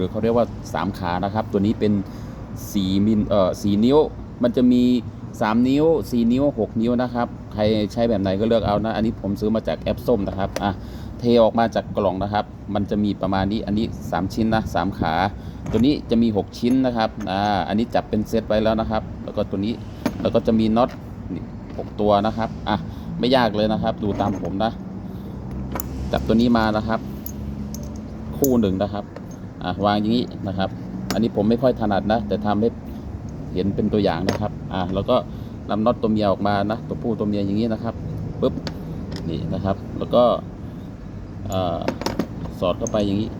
รือเขาเรียกว่า 3 ขานะครับ ตัวนี้เป็น4มิลเอ่อ4นิ้ว มันจะมี 3 นิ้ว 4 นิ้ว 6 นิ้วนะครับ ใครใช้แบบไหนก็เลือกเอานะ อันนี้ผมซื้อมาจากแอปส้มนะครับอะเทออกมาจากกล่องนะครับ มันจะมีประมาณนี้ อันนี้ 3 ชิ้นนะ3ขา ตัวนี้จะมี 6 ชิ้นนะครับอ่าอันนี้จับเป็นเซตไว้แล้วนะครับ แล้วก็ตัวนี้ แล้วก็จะมีน็อตนี่หกตัวนะครับอะไม่ยากเลยนะครับ ดูตามผมนะ จับตัวนี้มานะครับ คู่หนึ่งนะครับ อะวางอย่างนี้นะครับ อันนี้ผมไม่ค่อยถนัดนะ แต่ทำให้เห็นเป็นตัวอย่างนะครับ อะแล้วก็นำน็อตตัวเมียออกมานะ ตัวผู้ตัวเมียอย่างนี้นะครับปุ๊บนี่นะครับ แล้วก็อสอดเข้าไปอย่างนี้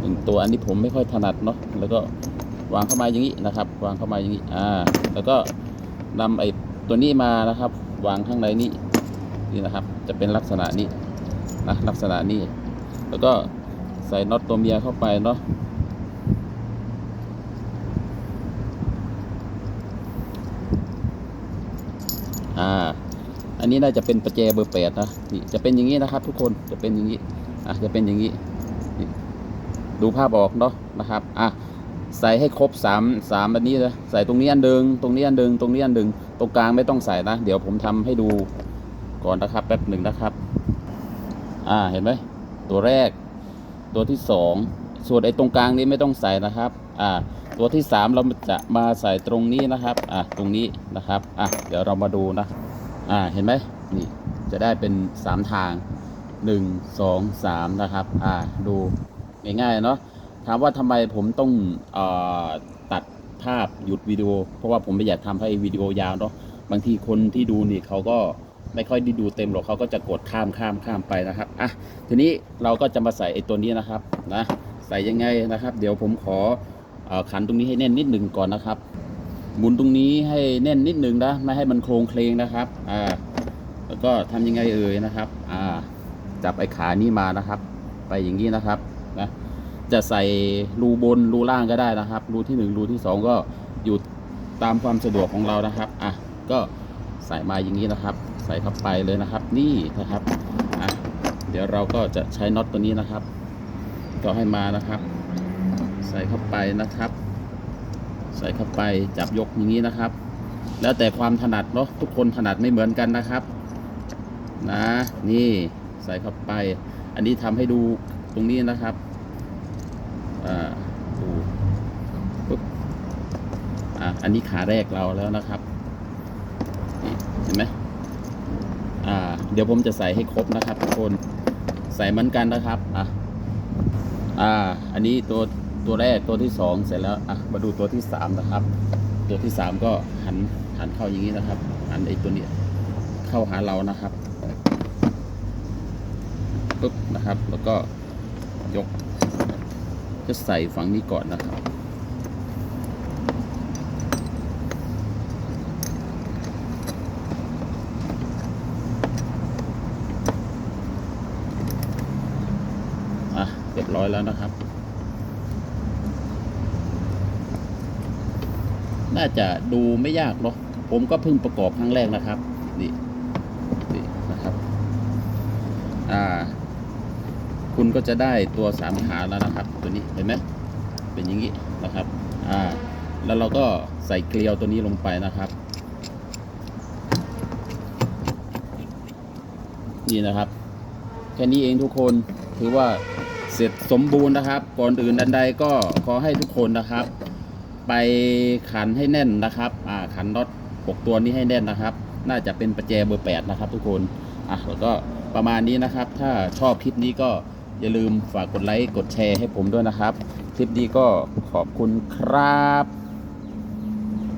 หนึ่งตัวอันนี้ผมไม่ค่อยถนัดเนาะแล้วก็วางเข้ามาอย่างนี้นะครับ วางเข้ามาอย่างนี้อ่า แล้วก็นำไอ้ตัวนี้มานะครับ วางข้างในนี้นี่นะครับ จะเป็นลักษณะนี้นะลักษณะนี้ แล้วก็ ใส่น็อตตัวเมียเข้าไปเนาะอ่า อันนี้น่าจะเป็นประแจเบอร์แปดนะนี่จะเป็นอย่างนี้นะครับ ทุกคนจะเป็นอย่างนี้อะจะเป็นอย่างนี้ดูภาพออกเนาะนะครับอะใส่ให้ครบสามสามอันนี้นะใส่ตรงนี้อันดิงตรงนี้อันดิงตรงนี้อันดิงตรงกลางไม่ต้องใส่นะ เดี๋ยวผมทำให้ดูก่อนนะครับแป๊บหนึ่งนะครับ อ่าเห็นไหมตัวแรก ตัวที่สองส่วนไอ้ตรงกลางนี้ไม่ต้องใส่นะครับอ่าตัวที่สามเราจะมาใส่ตรงนี้นะครับอ่าตรงนี้นะครับอะเดี๋ยวเรามาดูนะอ่าเห็นไหมนี่จะได้เป็นสามทางหนึ่งสองสามนะครับอ่าดูง่ายๆเนาะถามว่าทำไมผมต้องเออตัดภาพหยุดวิดีโอ เพราะว่าผมไม่อยากทำให้วิดีโอยาวเนาะบางทีคนที่ดูนี่เขาก็ ไม่ค่อยได้ดูเต็มหรอกเขาก็จะกดข้ามข้ามข้ามไปนะครับอะทีนี้เราก็จะมาใส่ไอ้ตัวนี้นะครับนะใส่ยังไงนะครับ เดี๋ยวผมขออขันตรงนี้ให้แน่นนิดหนึ่งก่อนนะครับ หมุนตรงนี้ให้แน่นนิดหนึ่งนะไม่ให้มันโครงเคลงนะครับอ่าแล้วก็ทำยังไงเอ่ยนะครับอ่าจับไอ้ขานี้มานะครับ ไปอย่างนี้นะครับนะจะใส่รูบนรูล่างก็ได้นะครับ รูที่หนึ่งรูที่สองก็อยู่ตามความสะดวกของเรานะครับอะก็ใส่มาอย่างนี้นะครับ ใส่เข้าไปเลยนะครับ นี่นะครับอะเดี๋ยวเราก็จะใช้น็อตตัวนี้นะครับก็ให้มานะครับ ใส่เข้าไปนะครับ ใส่เข้าไปจับยกอย่างนี้นะครับ แล้วแต่ความถนัดเนาะทุกคนถนัดไม่เหมือนกันนะครับ นะ นี่ใส่เข้าไป อันนี้ทำให้ดูตรงนี้นะครับอ่าดูปุ๊บอะอันนี้ขาแรกเราแล้วนะครับเห็นไหม อ่า เดี๋ยวผมจะใส่ให้ครบนะครับทุกคน ใส่เหมือนกันนะครับอะอ่า อันนี้ตัวตัวแรกตัวที่สองเสร็จแล้วอะมาดูตัวที่สามนะครับ ตัวที่สามก็หันหันเข้าอย่างนี้นะครับ หันไอ้ตัวนี้เข้าหาเรานะครับปุ๊บนะครับ แล้วก็ยก จะใส่ฝั่งนี้ก่อนนะครับ อะ เรีย บร้อยแล้วนะครับ น่าจะดูไม่ยากเนาะผมก็เพิ่งประกอบครั้งแรกนะครับ นี่นี่นะครับ อ่า คุณก็จะได้ตัวสามขาแล้วนะครับ ตัวนี้เห็นไหมเป็นอย่างนี้นะครับ อ่า แล้วเราก็ใส่เกลียวตัวนี้ลงไปนะครับนี่นะครับ แค่นี้เองทุกคนถือว่า เสร็จสมบูรณ์นะครับ ก่อนอื่นอันใดก็ขอให้ทุกคนนะครับ ไปขันให้แน่นนะครับอ่าขันน็อตหกตัวนี้ให้แน่นนะครับ น่าจะเป็นประแจเบอร์แปดนะครับ ทุกคนอะแล้วก็ประมาณนี้นะครับ ถ้าชอบคลิปนี้ก็อย่าลืมฝากกดไลค์กดแชร์ให้ผมด้วยนะครับ คลิปนี้ก็ขอบคุณครับ